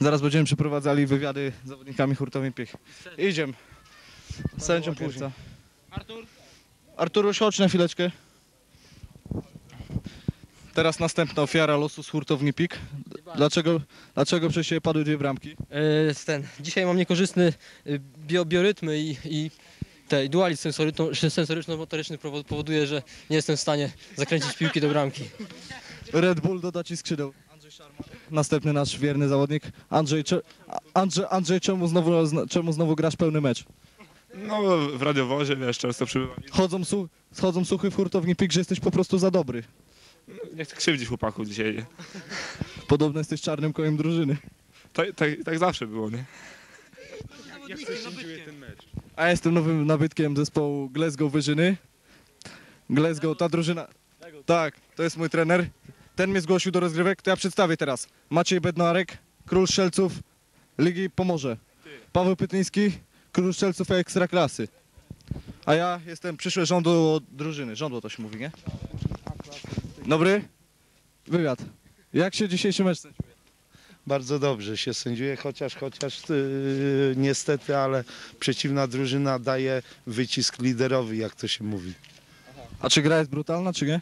Zaraz będziemy przeprowadzali wywiady z zawodnikami hurtowni Piech. Idziemy. Z sędzią później. Artur? Arturuś, chodź na chwileczkę. Teraz następna ofiara losu z hurtowni PIK. Dlaczego, dlaczego przez ciebie padły dwie bramki? E, ten, dzisiaj mam niekorzystny e, bio, biorytmy i, i te, dualizm sensoryczno- sensoryczno-motoryczny powo- powoduje, że nie jestem w stanie zakręcić piłki do bramki. Red Bull doda ci skrzydeł. Następny nasz wierny zawodnik. Andrzej, cze, Andrzej, Andrzej czemu, znowu, czemu znowu grasz pełny mecz? No, w radiowozie, wiesz, często przybywam. Chodzą, su, schodzą słuchy w hurtowni PIK, że jesteś po prostu za dobry. Nie chcę krzywdzić chłopaków dzisiaj. Podobno jesteś czarnym koniem drużyny. Tak, tak, tak zawsze było, nie? A ja jestem nowym nabytkiem zespołu Glasgow Wyżyny. Glasgow, ta drużyna... Tak, to jest mój trener. Ten mnie zgłosił do rozgrywek, to ja przedstawię teraz. Maciej Bednarek, król strzelców Ligi Pomorze. Paweł Pytliński, król strzelców Ekstraklasy. A ja jestem przyszłe żądło drużyny. Żądło to się mówi, nie? Dobry? Wywiad. Jak się dzisiejszy mecz sędziuje? Bardzo dobrze się sędziuje, chociaż, chociaż yy, niestety, ale przeciwna drużyna daje wycisk liderowi, jak to się mówi. A czy gra jest brutalna, czy nie?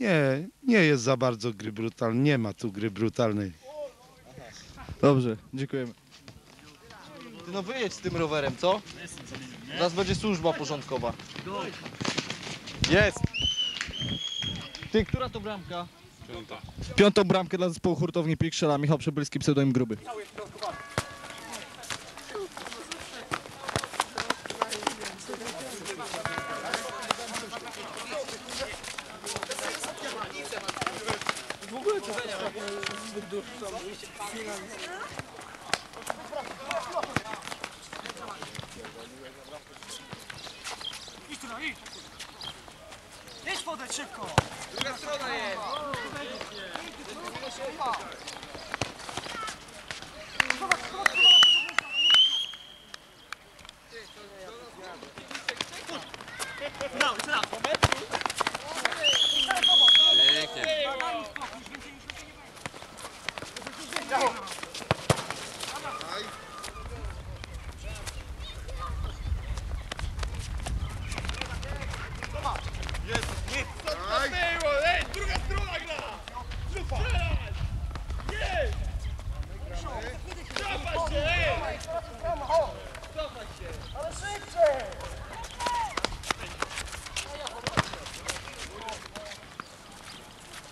Nie, nie jest za bardzo gry brutalnej, nie ma tu gry brutalnej. Dobrze, dziękujemy. Ty no wyjedź z tym rowerem, co? Zaraz będzie służba porządkowa. Jest! Ty, która to bramka? Piąta. Piątą bramkę dla zespołu hurtowni PIK strzela Michał Przebylski, pseudonim Gruby. Idź tu na idź! Idź podać szybko! Druga strona jest! Zobacz, zobacz, zobacz! Brawo,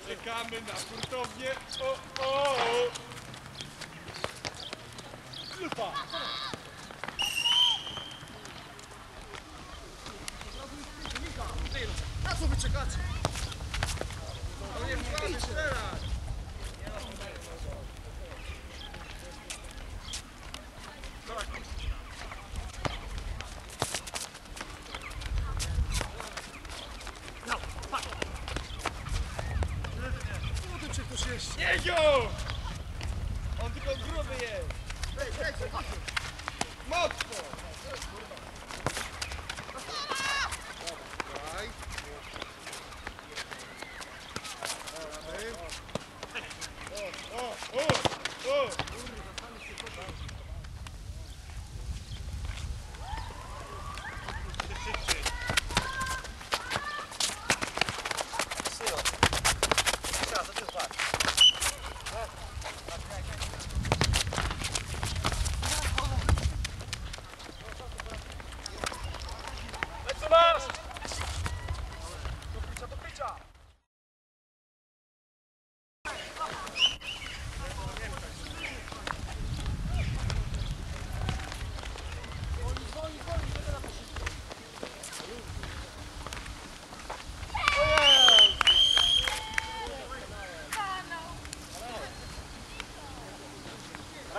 Czekamy na hurtownię. O, o, o. Niezio! On tylko gruby jest. Mocno! O, o, o!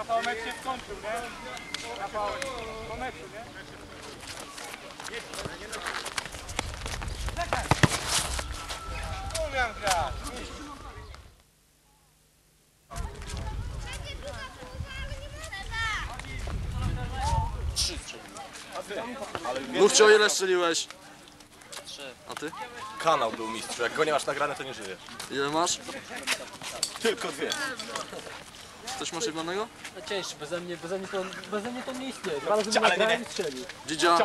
Rafał mecz się skończył, nie? Rafał, po meczu, nie? Umiem grać. Mówcie o ile strzeliłeś. A ty? Kanał był mistrz. Jak go nie masz nagrane, to nie żyjesz. Ile masz? Tylko dwie. Coś masz jednego? No cięższy, beze mnie, beze mnie to, beze mnie to nie istnieje. Dwa razy mnie nagrałem i strzelił. Dzidzia,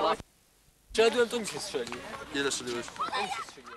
Szedłem, to mi się strzelił. ile strzeliłeś? To mi się strzelił.